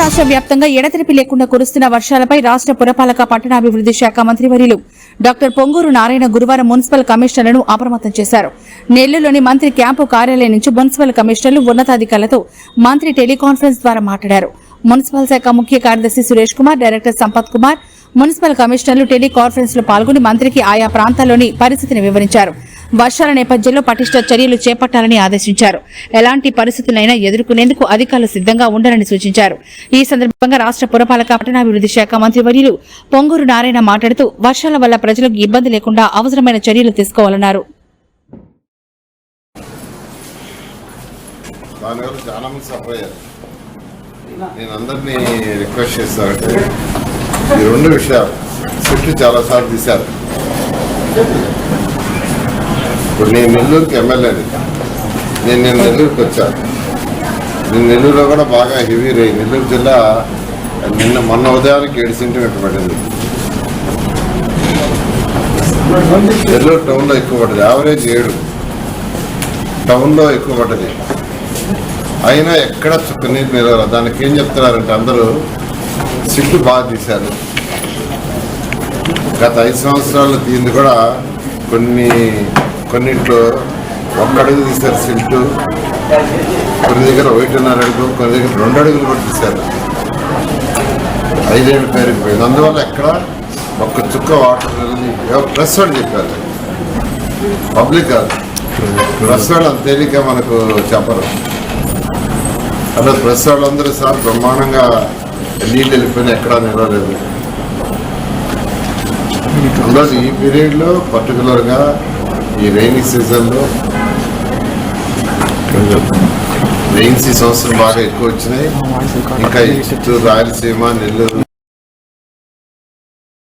రాష్ట్ర వ్యాప్తంగా ఎడతెరిపి లేకుండా కురుస్తున్న వర్షాలపై రాష్ట్ర పురపాలక పట్టణాభివృద్ధి శాఖ మంత్రి వర్యులు డాక్టర్ పొంగూరు నారాయణ గురువారం మున్సిపల్ కమిషనర్లను అప్రమత్తం చేశారు. నెల్లూరులోని మంత్రి క్యాంపు కార్యాలయం నుంచి మున్సిపల్ కమిషనర్లు ఉన్నతాధికారులతో మంత్రి టెలికాన్ఫరెన్స్ ద్వారా మాట్లాడారు. మున్సిపల్ శాఖ ముఖ్య కార్యదర్శి సురేష్ కుమార్ డైరెక్టర్ సంపత్ కుమార్ మున్సిపల్ కమిషనర్లు టెలికాన్ఫరెన్స్లో పాల్గొని మంత్రికి ఆయా ప్రాంతాల్లోని పరిస్థితిని వివరించారు. వర్షాల నేపథ్యంలో పటిష్ట చర్యలు చేపట్టాలని ఆదేశించారు. ఎలాంటి పరిస్థితులైనా ఎదుర్కొనేందుకు అధికారులు సిద్ధంగా ఉండాలని సూచించారు. ఈ సందర్భంగా రాష్ట్ర పురపాలక పట్టణాభివృద్ధి శాఖ మంత్రి వర్యులు పొంగూరు నారాయణ మాట్లాడుతూ వర్షాల వల్ల ప్రజలకు ఇబ్బంది లేకుండా అవసరమైన చర్యలు తీసుకోవాలన్నారు. దానివల్ల చాలా మంది సఫర్ అయ్యారు నేను అందరినీ రిక్వెస్ట్ చేస్తానంటే ఈ రెండు విషయాలు చుట్టూ చాలాసార్లు తీశారు. ఇప్పుడు నేను నెల్లూరుకి ఎమ్మెల్యేని నేను నేను నెల్లూరుకి వచ్చాను నేను నెల్లూరులో కూడా బాగా హెవీ రే నెల్లూరు జిల్లా నిన్న మొన్న ఉదయానికి ఏడు సెంటీమీటర్ పడింది. నెల్లూరు టౌన్లో ఎక్కువ పడ్డది యావరేజ్ ఏడు. టౌన్లో ఎక్కువ పడ్డది అయినా ఎక్కడ చుక్క నీరు నిలవరు దానికి ఏం చెప్తున్నారంటే అందరూ సిట్టు బాగా తీశారు. గత ఐదు సంవత్సరాలు దీన్ని కూడా కొన్ని కొన్నింట్లో ఒక్క అడుగు తీశారు సిల్టు. కొన్ని దగ్గర ఒకటిన్నర అడుగు కొన్ని దగ్గర రెండు అడుగులు కూడా తీశారు. ఐదేళ్ళు పెరిగిపోయింది అందువల్ల ఎక్కడ ఒక్క చుక్క వాటర్ ప్రెస్ వాళ్ళు చెప్పారు. పబ్లిక్ కాదు. ప్రెస్ వాళ్ళు అంత తేలిక మనకు చెప్పరు. అలా ప్రెస్ వాళ్ళందరూ సార్ బ్రహ్మాండంగా నీళ్ళు వెళ్ళిపోయినా ఎక్కడా నిలవలేదు. అందులో ఈ పీరియడ్లో పర్టికులర్గా ఈ రైనీ సీజన్లో రెయిన్స్ ఈ సంవత్సరం బాగా ఎక్కువ వచ్చినాయి. ఇంకా చిత్తూరు రాయలసీమ నెల్లూరు